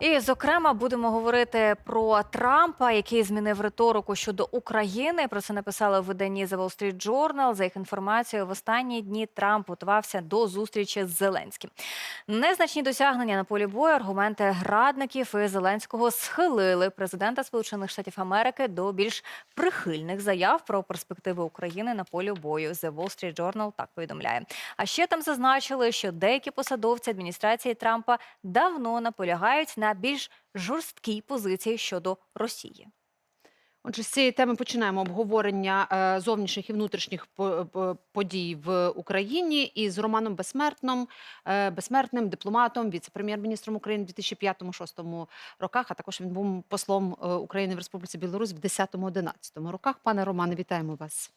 І, зокрема, будемо говорити про Трампа, який змінив риторику щодо України. Про це написали в виданні The Wall Street Journal. За їх інформацією, в останні дні Трамп готувався до зустрічі з Зеленським. Незначні досягнення на полі бою, аргументи радників і Зеленського схилили президента Сполучених Штатів Америки до більш прихильних заяв про перспективи України на полі бою. The Wall Street Journal так повідомляє. А ще там зазначили, що деякі посадовці адміністрації Трампа давно наполягають на більш жорсткій позиції щодо Росії. Отже, з цієї теми починаємо обговорення е, зовнішніх і внутрішніх по- подій в Україні із Романом Безсмертним, е, безсмертним дипломатом, віце-прем'єр-міністром України в 2005-2006 роках. А також він був послом е, України в Республіці Білорусь в 10-11 роках. Пане Романе, вітаємо вас.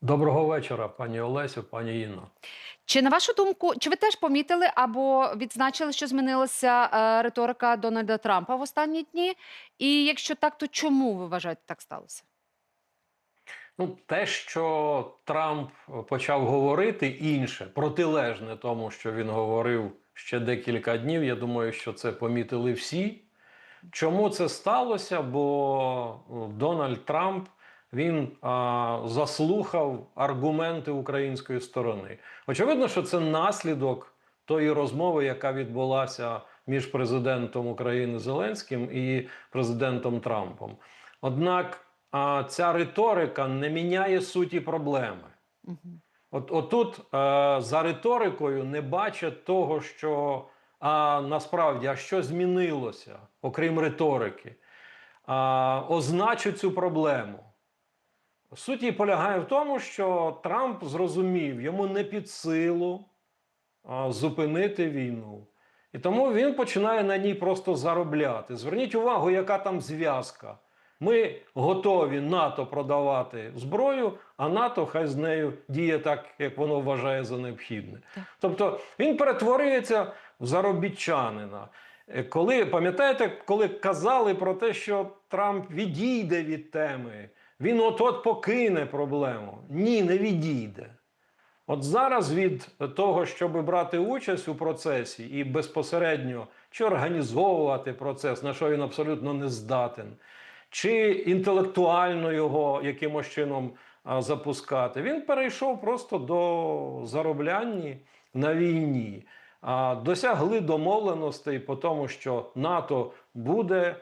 Доброго вечора, пані Олесю, пані Інно. Чи на вашу думку, чи ви теж помітили або відзначили, що змінилася е, риторика Дональда Трампа в останні дні? І якщо так, то чому ви вважаєте так сталося? Ну, те, що Трамп почав говорити інше, протилежне тому, що він говорив ще декілька днів. Я думаю, що це помітили всі. Чому це сталося? Бо ну, Дональд Трамп він а, заслухав аргументи української сторони. Очевидно, що це наслідок тої розмови, яка відбулася між президентом України Зеленським і президентом Трампом. Однак а, ця риторика не міняє суті проблеми. От отут е, за риторикою не бачать того, що а, насправді а що змінилося, окрім риторики. А, означу цю проблему. Суть її полягає в тому, що Трамп зрозумів, йому не під силу а, зупинити війну. І тому він починає на ній просто заробляти. Зверніть увагу, яка там зв'язка. Ми готові НАТО продавати зброю, а НАТО хай з нею діє так, як воно вважає за необхідне. Тобто він перетворюється в заробітчанина. Е, Коли пам'ятаєте, коли казали про те, що Трамп відійде від теми, він от-от покине проблему. Ні, не відійде. От зараз від того, щоб брати участь у процесі і безпосередньо чи організовувати процес, на що він абсолютно не здатен, чи інтелектуально його якимось чином запускати, він перейшов просто до заробляння на війні. А, досягли домовленостей по тому, що НАТО буде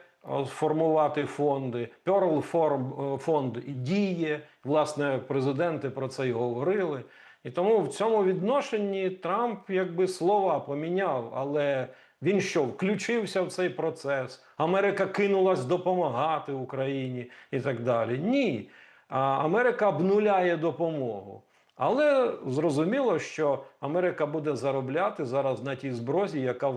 формувати фонди. Перл е, фонд діє. Власне, президенти про це й говорили. І тому в цьому відношенні Трамп якби слова поміняв, але він що, включився в цей процес? Америка кинулась допомагати Україні і так далі. Ні. Америка обнуляє допомогу. Але зрозуміло, що Америка буде заробляти зараз на тій зброзі, яка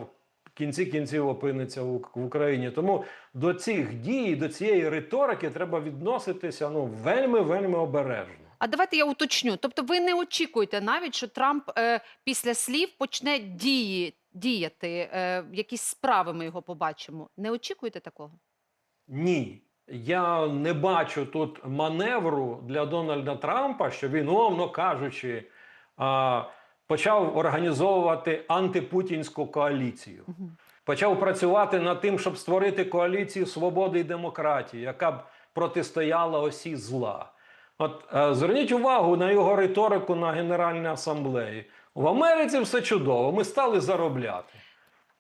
в кінці кінців опиниться в Україні. Тому до цих дій, до цієї риторики треба відноситися ну вельми вельми обережно. А давайте я уточню. Тобто, ви не очікуєте навіть, що Трамп е, після слів почне дії, діяти, е, якісь справи ми його побачимо. Не очікуєте такого? Ні. Я не бачу тут маневру для Дональда Трампа, що він, умовно кажучи, а, почав організовувати антипутінську коаліцію. Почав працювати над тим, щоб створити коаліцію свободи і демократії, яка б протистояла осі зла. От е, зверніть увагу на його риторику на Генеральній асамблеї. В Америці все чудово, ми стали заробляти.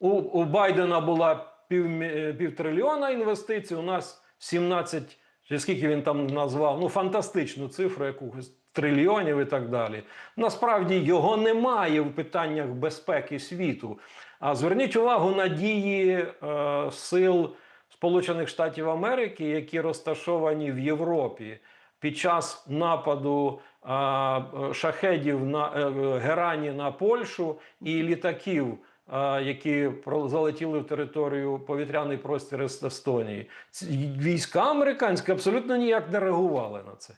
У, у Байдена була пів, півтрильйона інвестицій, у нас 17, чи скільки він там назвав, ну фантастичну цифру, якихось трильйонів і так далі. Насправді його немає в питаннях безпеки світу. А зверніть увагу на дії е, сил Сполучених Штатів Америки, які розташовані в Європі під час нападу е, шахедів на е, е, Герані на Польщу і літаків, які залетіли в територію повітряний простір Естонії. Війська американські абсолютно ніяк не реагували на це.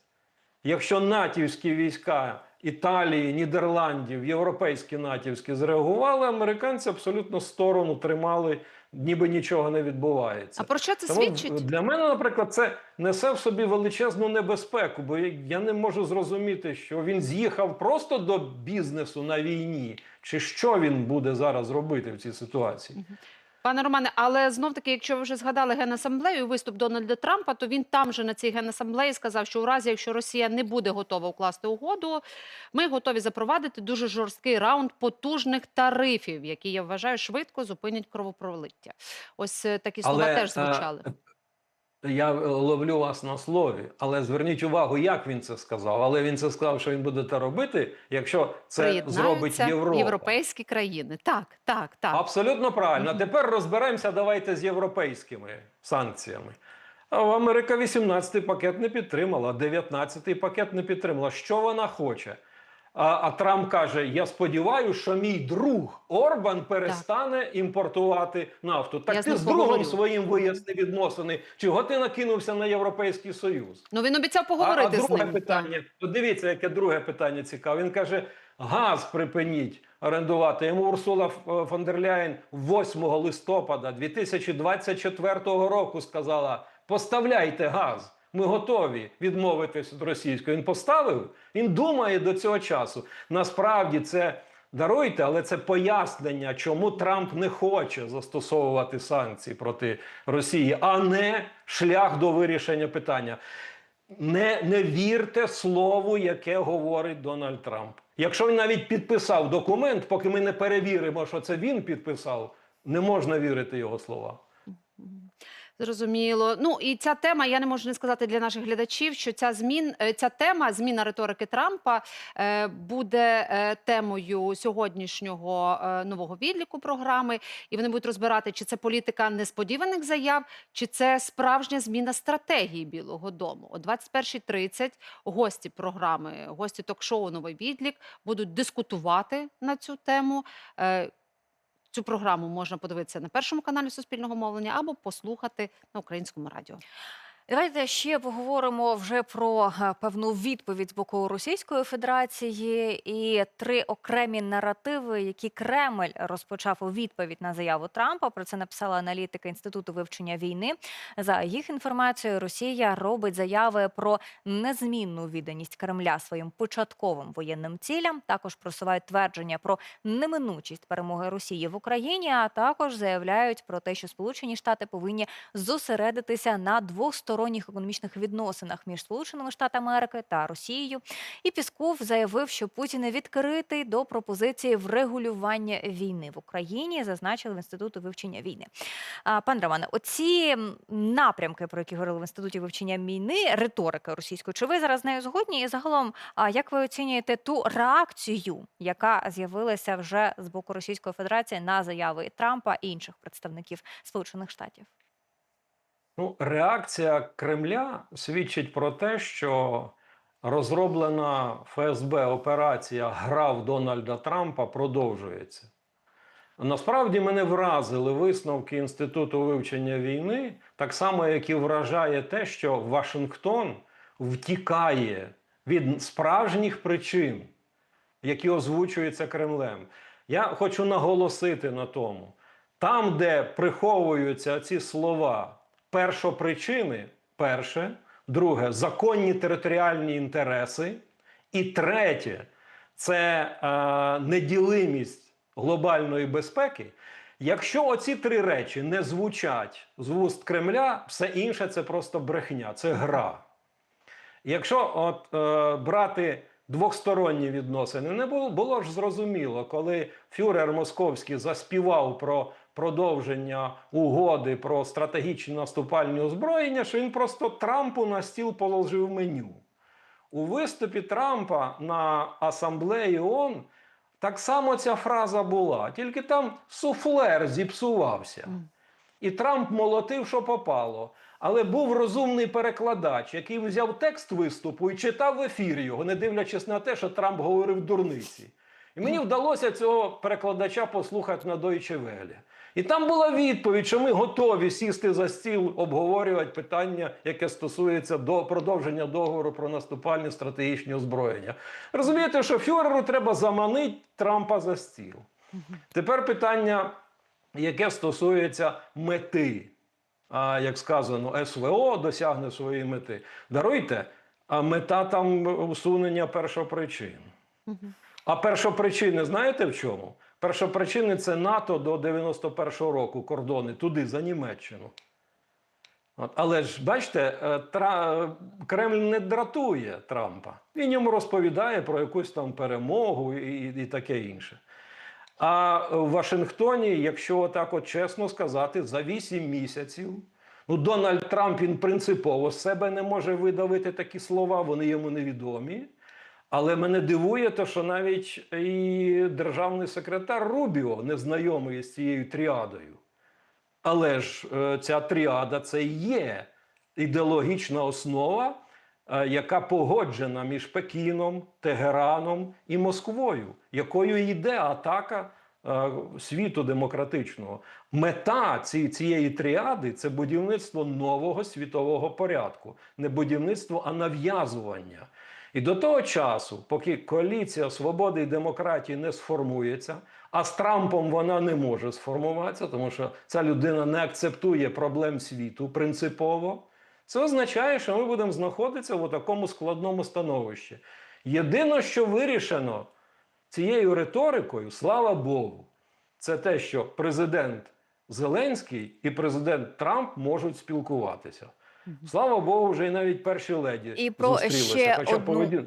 Якщо натівські війська Італії, Нідерландів, європейські натівські зреагували, американці абсолютно сторону тримали, ніби нічого не відбувається. А про що це Тому свідчить? для мене, наприклад, це несе в собі величезну небезпеку, бо я- я не можу зрозуміти, що він з'їхав просто до бізнесу на війні, чи що він буде зараз робити в цій ситуації. Пане Романе, але знов таки, якщо ви вже згадали генасамблею і виступ Дональда Трампа, то він там же на цій генасамблеї сказав, що у разі, якщо Росія не буде готова укласти угоду, ми готові запровадити дуже жорсткий раунд потужних тарифів, які я вважаю швидко зупинять кровопролиття. Ось е, такі слова Але, теж е, звучали. Я е, ловлю вас на слові, але зверніть увагу, як він це сказав. Але він це сказав, що він буде це робити, якщо це зробить Європа. європейські країни. Так, так, так. Абсолютно правильно. Мгм. Тепер розберемося давайте з європейськими санкціями. А Америка 18-й пакет не підтримала, 19-й пакет не підтримала. Що вона хоче? А, а Трамп каже: Я сподіваюся, що мій друг Орбан перестане імпортувати нафту. Так Я ти з другом поговорю. своїм виясни відносини. Чого ти накинувся на Європейський Союз? Ну він обіцяв поговорити а з друге ним. питання. Подивіться, яке друге питання цікаве. Він каже: газ припиніть орендувати. Йому Урсула Ф- фон дер Ляєн 8 листопада 2024 року сказала: поставляйте газ. Ми готові відмовитись від російської. Він поставив. Він думає до цього часу. Насправді це даруйте, але це пояснення, чому Трамп не хоче застосовувати санкції проти Росії, а не шлях до вирішення питання. Не, не вірте слову, яке говорить Дональд Трамп. Якщо він навіть підписав документ, поки ми не перевіримо, що це він підписав, не можна вірити його словам. Зрозуміло. Ну і ця тема, я не можу не сказати для наших глядачів, що ця змін, е, ця тема, зміна риторики Трампа, е, буде е, темою сьогоднішнього нового відліку програми. І вони будуть розбирати, чи це політика несподіваних заяв, чи це справжня зміна стратегії Білого Дому. О 21.30 гості програми, гості ток-шоу Новий відлік будуть дискутувати на цю тему. Цю програму можна подивитися на першому каналі Суспільного мовлення або послухати на українському радіо. Давайте ще поговоримо вже про е, певну відповідь з боку Російської Федерації і три окремі наративи, які Кремль розпочав у відповідь на заяву Трампа. Про це написала аналітика інституту вивчення війни. За їх інформацією, Росія робить заяви про незмінну відданість Кремля своїм початковим воєнним цілям. Також просувають твердження про неминучість перемоги Росії в Україні, а також заявляють про те, що Сполучені Штати повинні зосередитися на двосторонніх економічних відносинах між Сполученими Штатами Америки та Росією. І Пісков заявив, що Путін відкритий до пропозиції врегулювання війни в Україні, зазначили в інституту вивчення війни. Пан Романе, оці напрямки, про які говорили в інституті вивчення війни, риторика російської, чи ви зараз з нею згодні? І загалом, а як ви оцінюєте ту реакцію, яка з'явилася вже з боку Російської Федерації на заяви Трампа і інших представників Сполучених Штатів? Ну, реакція Кремля свідчить про те, що розроблена ФСБ операція Гра Дональда Трампа продовжується. Насправді мене вразили висновки Інституту вивчення війни, так само, як і вражає те, що Вашингтон втікає від справжніх причин, які озвучуються Кремлем. Я хочу наголосити на тому, там, де приховуються ці слова першопричини, перше, друге законні територіальні інтереси, і третє це е, неділимість глобальної безпеки. Якщо оці три речі не звучать з вуст Кремля, все інше це просто брехня, це гра. Якщо от е, брати двосторонні відносини, не було, було ж зрозуміло, коли фюрер Московський заспівав про продовження угоди про стратегічні наступальні озброєння, що він просто Трампу на стіл положив меню. У виступі Трампа на асамблеї ООН так само ця фраза була, тільки там суфлер зіпсувався. І Трамп молотив, що попало. Але був розумний перекладач, який взяв текст виступу і читав в ефірі його, не дивлячись на те, що Трамп говорив дурниці. І мені вдалося цього перекладача послухати на Deutsche Welle. І там була відповідь, що ми готові сісти за стіл, обговорювати питання, яке стосується до продовження договору про наступальні стратегічні озброєння. Розумієте, що фюреру треба заманити Трампа за стіл. Тепер питання, яке стосується мети. А, як сказано, СВО досягне своєї мети. Даруйте, а мета там усунення першопричин. А першопричини знаєте в чому? Першопричини це НАТО до 91-го року кордони, туди, за Німеччину. От, але ж бачите, е, Тра... Кремль не дратує Трампа. Він йому розповідає про якусь там перемогу і, і таке інше. А в Вашингтоні, якщо так от чесно сказати, за 8 місяців ну, Дональд Трамп він принципово з себе не може видавити такі слова, вони йому невідомі. Але мене дивує, те, що навіть і державний секретар Рубіо не знайомий з цією тріадою. Але ж е, ця тріада це є ідеологічна основа, е, яка погоджена між Пекіном, Тегераном і Москвою, якою йде атака е, світу демократичного. Мета цієї тріади це будівництво нового світового порядку, не будівництво, а нав'язування. І до того часу, поки коаліція свободи і демократії не сформується, а з Трампом вона не може сформуватися, тому що ця людина не акцептує проблем світу принципово. Це означає, що ми будемо знаходитися в такому складному становищі. Єдине, що вирішено цією риторикою, слава Богу, це те, що президент Зеленський і президент Трамп можуть спілкуватися. Слава Богу, вже і навіть перші леді І про зустрілися. ще Хоча одну- поведін-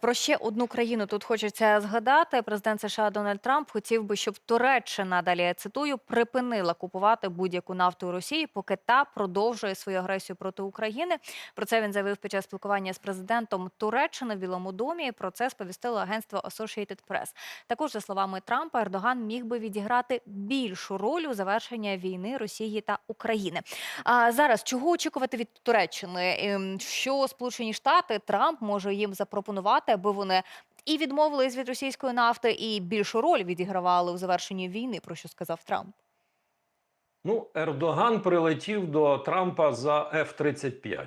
Про ще одну країну тут хочеться згадати. Президент США Дональд Трамп хотів би, щоб Туреччина далі я цитую припинила купувати будь-яку нафту у Росії, поки та продовжує свою агресію проти України. Про це він заявив під час спілкування з президентом Туреччини в Білому домі. Про це сповістило агентство Associated Press. Також за словами Трампа, Ердоган міг би відіграти більшу роль у завершенні війни Росії та України. А зараз чого очікувати від Туреччини? Ем, Що Сполучені Штати Трамп може їм запропонувати, аби вони і відмовились від російської нафти, і більшу роль відігравали у завершенні війни, про що сказав Трамп. Ну, Ердоган прилетів до Трампа за F-35.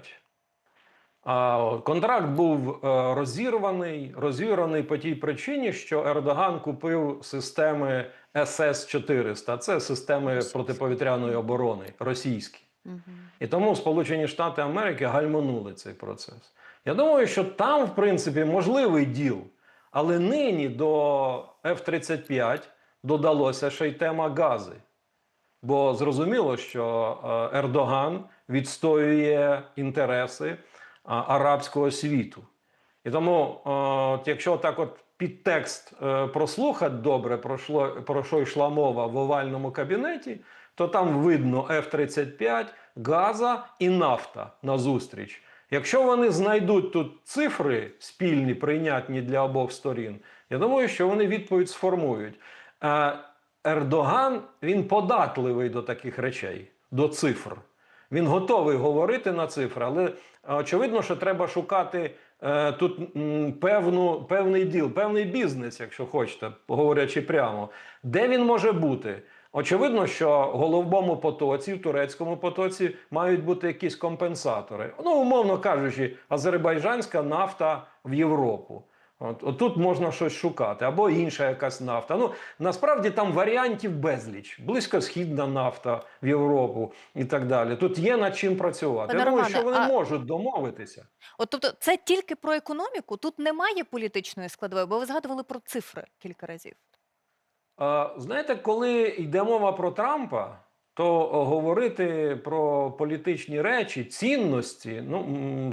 А контракт був е, розірваний, розірваний по тій причині, що Ердоган купив системи СС-400. Це системи протиповітряної оборони російські. І тому Сполучені Штати Америки гальманули цей процес. Я думаю, що там, в принципі, можливий діл. Але нині до F-35 додалося ще й тема гази. Бо зрозуміло, що е, Ердоган відстоює інтереси арабського світу. І тому, е, якщо так от підтекст е, прослухати добре, про, про що йшла мова в овальному кабінеті, то там видно F-35, газа і нафта на зустріч. Якщо вони знайдуть тут цифри спільні, прийнятні для обох сторін, я думаю, що вони відповідь сформують. Е, Ердоган він податливий до таких речей, до цифр. Він готовий говорити на цифри, але е, очевидно, що треба шукати е, тут м, певну, певний діл, певний бізнес, якщо хочете, говорячи прямо. Де він може бути? Очевидно, що головному потоці, в турецькому потоці, мають бути якісь компенсатори. Ну, умовно кажучи, азербайджанська нафта в Європу. От, от тут можна щось шукати, або інша якась нафта. Ну насправді там варіантів безліч. Близькосхідна нафта в Європу і так далі. Тут є над чим працювати. Пане Я думаю, Романе, що вони а- можуть домовитися. От тобто, це тільки про економіку. Тут немає політичної складової, бо ви згадували про цифри кілька разів. Знаєте, коли йде мова про Трампа, то говорити про політичні речі, цінності, ну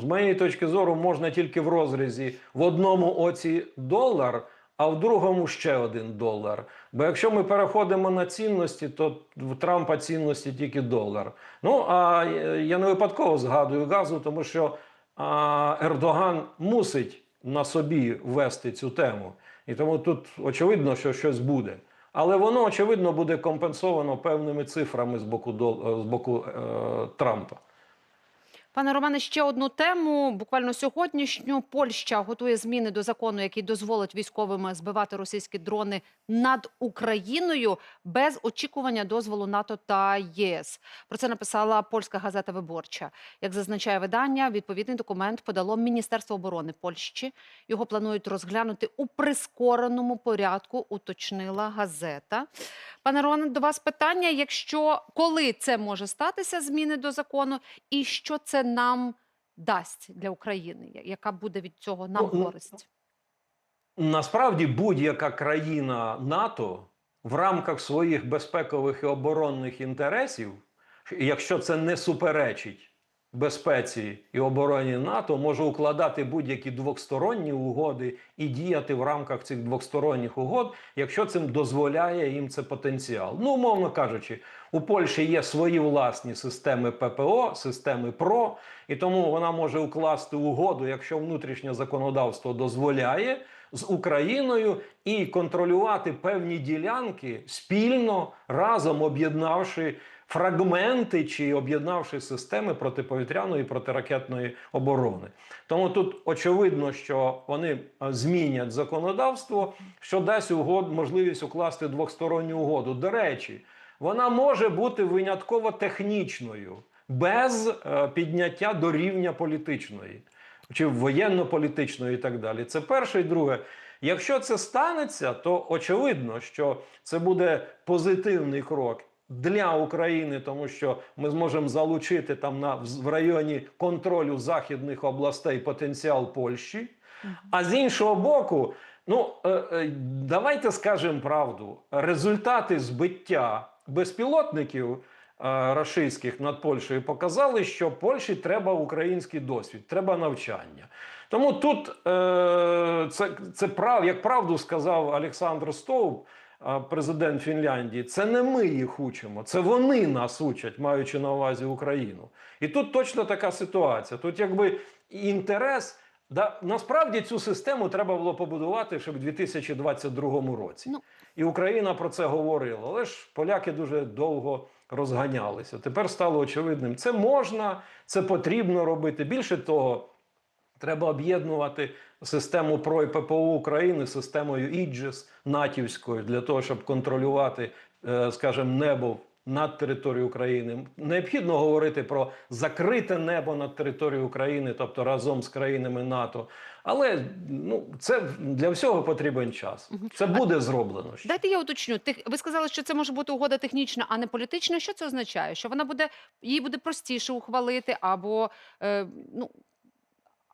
з моєї точки зору, можна тільки в розрізі в одному оці долар, а в другому ще один долар. Бо якщо ми переходимо на цінності, то в Трампа цінності тільки долар. Ну а е, я не випадково згадую газу, тому що а, Ердоган мусить на собі вести цю тему. І тому тут очевидно, що щось буде. Але воно очевидно буде компенсовано певними цифрами з боку з боку е, Трампа. Пане Романе, ще одну тему. Буквально сьогоднішню Польща готує зміни до закону, який дозволить військовим збивати російські дрони над Україною без очікування дозволу НАТО та ЄС. Про це написала польська газета Виборча. Як зазначає видання, відповідний документ подало Міністерство оборони Польщі. Його планують розглянути у прискореному порядку. Уточнила газета. Пане Романе, до вас питання: якщо коли це може статися, зміни до закону, і що це нам дасть для України? Яка буде від цього нам Ну, ну, користь? Насправді будь-яка країна НАТО в рамках своїх безпекових і оборонних інтересів, якщо це не суперечить безпеці і обороні НАТО, може укладати будь-які двосторонні угоди і діяти в рамках цих двосторонніх угод, якщо цим дозволяє їм це потенціал. Ну, умовно кажучи, у Польщі є свої власні системи ППО, системи ПРО, і тому вона може укласти угоду, якщо внутрішнє законодавство дозволяє з Україною і контролювати певні ділянки спільно разом об'єднавши фрагменти чи об'єднавши системи протиповітряної і протиракетної оборони. Тому тут очевидно, що вони е, змінять законодавство, що дасть угод можливість укласти двосторонню угоду. До речі, вона може бути винятково технічною, без е, підняття до рівня політичної чи воєнно-політичної і так далі. Це перше і друге. Якщо це станеться, то очевидно, що це буде позитивний крок для України, тому що ми зможемо залучити там на в районі контролю західних областей потенціал Польщі. А з іншого боку, ну е, е, давайте скажемо правду: результати збиття безпілотників е, рашистських над Польщею показали, що Польщі треба український досвід, треба навчання. Тому тут це, це прав, як правду сказав Олександр Стовп, президент Фінляндії. Це не ми їх учимо, це вони нас учать, маючи на увазі Україну. І тут точно така ситуація. Тут якби інтерес. Да, насправді цю систему треба було побудувати ще в 2022 році. Ну. І Україна про це говорила. Але ж поляки дуже довго розганялися. Тепер стало очевидним, це можна, це потрібно робити. Більше того, треба об'єднувати систему ПРО і ППО України з системою Іджес натівською для того, щоб контролювати, е, скажімо, небо над територією України. Необхідно говорити про закрите небо над територією України, тобто разом з країнами НАТО. Але ну це для всього потрібен час. Це буде зроблено. ще. Дайте я уточню. Тих ви сказали, що це може бути угода технічна, а не політична. Що це означає? Що вона буде її буде простіше ухвалити, або е, ну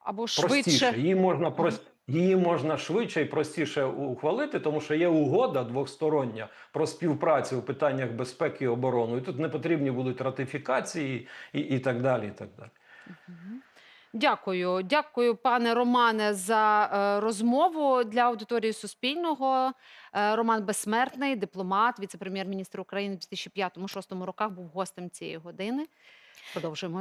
або простіше. швидше. Її можна прос... її можна швидше і простіше ухвалити, тому що є угода двостороння про співпрацю у питаннях безпеки і оборони. І тут не потрібні будуть ратифікації і, і так далі. І так далі. Дякую, дякую, пане Романе, за е, розмову для аудиторії Суспільного. Е, Роман Безсмертний, дипломат, віце-прем'єр-міністр України в 2005-2006 роках був гостем цієї години. Продовжуємо.